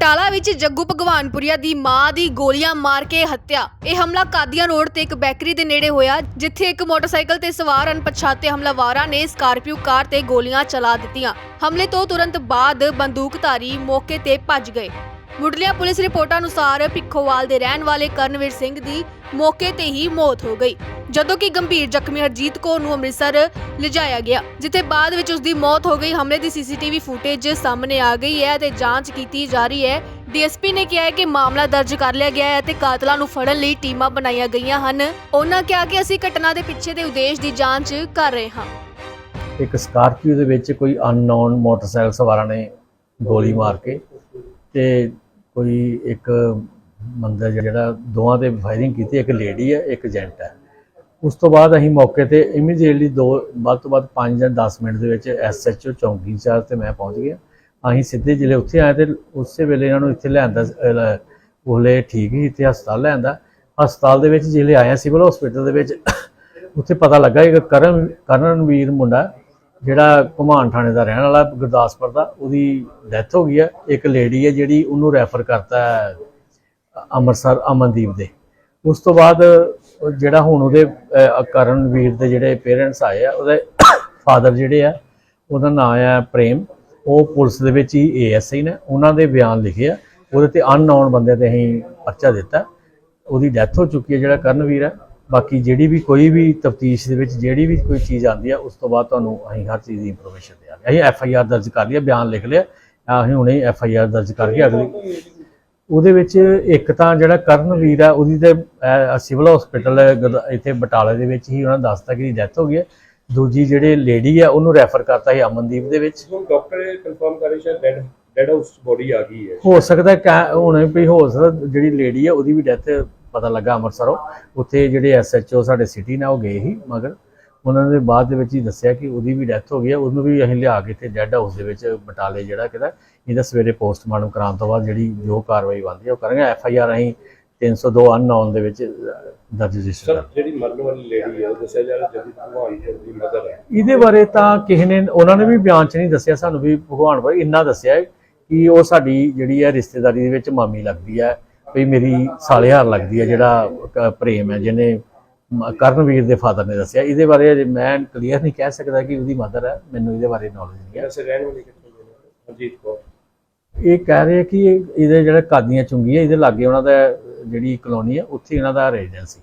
ਬਟਾਲਾ ਵਿੱਚ ਜੱਗੂ ਭਗਵਾਨਪੁਰੀਆ ਦੀ ਮਾਂ ਦੀ ਗੋਲੀਆਂ ਮਾਰ ਕੇ ਹੱਤਿਆ। ਇਹ ਹਮਲਾ ਕਾਦੀਆਂ ਰੋਡ ਤੇ ਇੱਕ ਬੈਕਰੀ ਦੇ ਨੇੜੇ ਹੋਇਆ, ਜਿੱਥੇ ਇੱਕ ਮੋਟਰਸਾਈਕਲ ਤੇ ਸਵਾਰ ਅਣਪਛਾਤੇ ਹਮਲਾਵਾਰਾਂ ਨੇ ਸਕਾਰਪੀਓ ਕਾਰ ਤੇ ਗੋਲੀਆਂ ਚਲਾ ਦਿੱਤੀਆਂ। ਹਮਲੇ ਤੋਂ ਤੁਰੰਤ ਬਾਅਦ ਬੰਦੂਕਧਾਰੀ ਮੌਕੇ ਤੇ ਭੱਜ ਗਏ। ਮੁੱਢਲੀਆਂ ਪੁਲਿਸ ਰਿਪੋਰਟਾਂ ਅਨੁਸਾਰ ਭਿੱਖੋਵਾਲ ਦੇ ਰਹਿਣ ਵਾਲੇ ਕਰਨਵੀਰ ਸਿੰਘ ਦੀ ਮੌਕੇ ਤੇ ਹੀ ਮੌਤ ਹੋ ਗਈ, ਜਦੋਂ ਕਿ ਗੰਭੀਰ ਜ਼ਖਮੀ ਹਰਜੀਤ ਕੌਰ ਨੂੰ ਅੰਮ੍ਰਿਤਸਰ ਲਿਜਾਇਆ ਗਿਆ, ਜਿੱਥੇ ਬਾਅਦ ਵਿੱਚ ਉਸ ਦੀ ਮੌਤ ਹੋ ਗਈ। ਹਮਲੇ ਦੀ ਸੀਸੀਟੀਵੀ ਫੁਟੇਜ ਸਾਹਮਣੇ ਆ ਗਈ ਹੈ ਤੇ ਜਾਂਚ ਕੀਤੀ ਜਾ ਰਹੀ ਹੈ। ਡੀਐਸਪੀ ਨੇ ਕਿਹਾ ਹੈ ਕਿ ਮਾਮਲਾ ਦਰਜ ਕਰ ਲਿਆ ਗਿਆ ਹੈ ਤੇ ਕਾਤਲਾਂ ਨੂੰ ਫੜਨ ਲਈ ਟੀਮਾਂ ਬਣਾਈਆਂ ਗਈਆਂ ਹਨ। ਉਹਨਾਂ ਕਿਹਾ ਕਿ ਅਸੀਂ ਘਟਨਾ ਦੇ ਪਿੱਛੇ ਦੇ ਉਦੇਸ਼ ਦੀ ਜਾਂਚ ਕਰ ਰਹੇ ਹਾਂ। ਇੱਕ ਸਕਾਰਪੀਓ ਦੇ ਵਿੱਚ ਕੋਈ ਅਨਨੋਨ ਮੋਟਰਸਾਈਕਲ ਸਵਾਰਾਂ ਨੇ ਗੋਲੀ ਮਾਰ ਕੇ ਤੇ ਕੋਈ ਇੱਕ ਬੰਦਾ ਜਿਹੜਾ ਦੋਵਾਂ ਤੇ ਫਾਇਰਿੰਗ ਕੀਤੀ, ਇੱਕ ਲੇਡੀ ਹੈ, ਇੱਕ ਜੈਂਟ ਹੈ। ਉਸ ਤੋਂ ਬਾਅਦ ਅਸੀਂ ਮੌਕੇ ਤੇ ਇਮੀਡੀਏਟਲੀ ਦੋ ਵੱਧ ਤੋਂ ਵੱਧ 5 ਜਾਂ 10 ਮਿੰਟ ਦੇ ਵਿੱਚ ਐਸਐਚਓ ਚੌਂਕੀ ਚਾਰ ਤੇ ਮੈਂ ਪਹੁੰਚ ਗਿਆ। ਅਸੀਂ ਸਿੱਧੇ ਜ਼ਿਲ੍ਹੇ ਉੱਥੇ ਆਏ ਤੇ ਉਸੇ ਵੇਲੇ ਇਹਨਾਂ ਨੂੰ ਇੱਥੇ ਲਿਆਂਦਾ ਉਹਲੇ ਠੀਕ ਹੀ ਇੱਥੇ ਹਸਪਤਾਲ ਲਿਆਂਦਾ। ਹਸਪਤਾਲ ਦੇ ਵਿੱਚ ਜ਼ਿਲ੍ਹੇ ਆਏ ਸਿਵਲ ਹਸਪੀਟਲ ਦੇ ਵਿੱਚ। ਉੱਥੇ ਪਤਾ ਲੱਗਾ ਕਿ ਕਰਨ ਕਰਨਵੀਰ ਮੁੰਡਾ ਜਿਹੜਾ ਘੁਮਾਨ ਥਾਣੇ ਦਾ ਰਹਿਣ ਵਾਲਾ ਗੁਰਦਾਸਪੁਰ ਦਾ, ਉਹਦੀ ਡੈਥ ਹੋ ਗਈ ਹੈ। ਇੱਕ ਲੇਡੀ ਹੈ ਜਿਹੜੀ ਉਹਨੂੰ ਰੈਫਰ ਕਰਤਾ ਅੰਮ੍ਰਿਤਸਰ ਅਮਨਦੀਪ ਦੇ। ਉਸ ਤੋਂ ਬਾਅਦ ਜਿਹੜਾ ਹੁਣ ਉਹਦੇ ਕਰਨਵੀਰ ਦੇ ਜਿਹੜੇ ਪੇਰੈਂਟਸ ਆਏ ਆ, ਉਹਦੇ ਫਾਦਰ ਜਿਹੜੇ ਆ, ਉਹਦਾ ਨਾਮ ਆ ਪ੍ਰੇਮ। ਉਹ ਪੁਲਿਸ ਦੇ ਵਿੱਚ ਹੀ ਏਐਸਆਈ ਨੇ। ਉਹਨਾਂ ਦੇ ਬਿਆਨ ਲਿਖੇ ਆ। ਉਹਦੇ ਤੇ ਅਨਨੋਨ ਬੰਦੇ ਤੇ ਅਸੀਂ ਪਰਚਾ ਦਿੱਤਾ। ਉਹਦੀ ਡੈਥ ਹੋ ਚੁੱਕੀ ਹੈ ਜਿਹੜਾ ਕਰਨਵੀਰ ਹੈ। ਬਾਕੀ ਜਿਹੜੀ ਵੀ ਕੋਈ ਵੀ ਤਫਤੀਸ਼ ਦੇ ਵਿੱਚ ਜਿਹੜੀ ਵੀ ਕੋਈ ਚੀਜ਼ ਆਉਂਦੀ ਹੈ ਉਸ ਤੋਂ ਬਾਅਦ ਤੁਹਾਨੂੰ ਅਸੀਂ ਹਰ ਚੀਜ਼ ਦੀ ਇਨਫੋਰਮੇਸ਼ਨ ਦਿਆਂਗੇ। ਅਸੀਂ ਐਫ ਆਈ ਆਰ ਦਰਜ ਕਰ ਲਿਆ ਬਿਆਨ ਲਿਖ ਲਿਆ। ਅਸੀਂ ਹੁਣੇ ਐਫ ਆਈ ਆਰ ਦਰਜ ਕਰਕੇ ਅਗਲੀ। ਉਹਦੇ ਵਿੱਚ ਇੱਕ ਤਾਂ ਜਿਹੜਾ ਕਰਨਵੀਰ ਆ ਉਹਦੀ ਤੇ ਸਿਵਲ ਹਸਪੀਟਲ ਇੱਥੇ ਬਟਾਲੇ ਦੇ ਵਿੱਚ ਹੀ ਉਹਨਾਂ ਦੱਸਤਾ ਕਿ ਡੈਥ ਹੋ ਗਈ ਹੈ। ਦੂਜੀ ਜਿਹੜੇ ਲੇਡੀ ਆ ਉਹਨੂੰ ਰੈਫਰ ਕਰਤਾ ਸੀ ਅਮਨਦੀਪ ਦੇ ਵਿੱਚ। ਹੁਣ ਡਾਕਟਰ ਕਨਫਰਮ ਕਰੇ ਸ਼ਾਇਦ ਡੈਡ ਡੈਡ ਹਾਊਸ ਬੋਡੀ ਆ ਗਈ ਹੈ। ਹੋ ਸਕਦਾ ਹੁਣ ਵੀ ਹੋ ਸਕਦਾ ਜਿਹੜੀ ਲੇਡੀ ਆ ਉਹਦੀ ਵੀ ਡੈਥ ਪਤਾ ਲੱਗਾ ਅੰਮ੍ਰਿਤਸਰੋਂ। ਉੱਥੇ ਜਿਹੜੇ ਐਸਐਚਓ ਸਾਡੇ ਸਿਟੀ ਨਾਲ ਉਹ ਗਏ ਸੀ ਮਗਰ ਉਹਨਾਂ ਨੇ ਬਾਅਦ ਦੇ ਵਿੱਚ ਹੀ ਦੱਸਿਆ ਕਿ ਉਹਦੀ ਵੀ ਡੈਥ ਹੋ ਗਈ ਹੈ ਉਹਨੂੰ ਵੀ ਅਸੀਂ ਲਿਆ ਕੇ ਇੱਥੇ ਡੈੱਡ ਹਾਊਸ ਦੇ ਵਿੱਚ ਬਟਾਲੇ ਜਿਹੜਾ ਕਿਦਾ ਇਹਦਾ ਸਵੇਰੇ ਪੋਸਟਮਾਰਟਮ ਕਰਾਉਣ ਤੋਂ ਬਾਅਦ ਜਿਹੜੀ ਜੋ ਕਾਰਵਾਈ ਬਣਦੀ ਹੈ ਉਹ ਕਰਾਂਗੇ ਐਫ ਆਈ ਆਰ ਅਸੀਂ 302 ਅਨਨੋਨ ਦੇ ਵਿੱਚ ਦਰਜ ਰਜਿਸਟਰ ਸਰ ਜਿਹੜੀ ਮਰਨ ਵਾਲੀ ਲੇਡੀ ਹੈ ਉਹ ਦੱਸਿਆ ਜਾ ਰਿਹਾ ਜਦੀ ਭਗਵਾਨਪੁਰ ਦੀ ਮਦਰ ਹੈ ਇਹਦੇ ਬਾਰੇ ਤਾਂ ਕਿਸੇ ਨੇ ਉਹਨਾਂ ਨੇ ਵੀ ਬਿਆਨ ਚ ਨਹੀਂ ਦੱਸਿਆ ਸਾਨੂੰ ਵੀ ਭਗਵਾਨ ਬਾਈ ਇੰਨਾ ਦੱਸਿਆ ਕਿ ਉਹ ਸਾਡੀ ਜਿਹੜੀ ਹੈ ਰਿਸ਼ਤੇਦਾਰੀ ਦੇ ਵਿੱਚ ਮਾਮੀ ਲੱਗਦੀ ਹੈ। ਵੀ ਮੇਰੀ ਸਾਲੇਹਾਰ ਲੱਗਦੀ ਹੈ ਜਿਹੜਾ ਪ੍ਰੇਮ ਹੈ ਜਿਹਨੇ ਕਰਨਵੀਰ ਦੇ ਫਾਦਰ ਨੇ ਦੱਸਿਆ। ਇਹਦੇ ਬਾਰੇ ਅਜੇ ਮੈਂ ਕਲੀਅਰ ਨਹੀਂ ਕਹਿ ਸਕਦਾ ਕਿ ਉਹਦੀ ਮਦਰ ਹੈ ਮੈਨੂੰ ਇਹਦੇ ਬਾਰੇ ਨੌਲੇਜ ਨਹੀਂ ਹੈ। ਵੈਸੇ ਰਹਿਣ ਵਾਲੀ ਕਿੱਥੋਂ ਦੇ ਹਰਜੀਤ ਕੌਰ। ਇਹ ਕਹਿ ਰਹੇ ਕਿ ਇਹ- ਇਹਦੇ ਜਿਹੜਾ ਕਾਦੀਆਂ ਚੁੰਗੀ ਹੈ ਇਹਦੇ ਲਾਗੇ ਉਹਨਾਂ ਦਾ ਜਿਹੜੀ ਕਲੋਨੀ ਹੈ ਉੱਥੇ ਇਹਨਾਂ ਦਾ ਰੈਜ਼ੀਡੈਂਸ ਸੀ।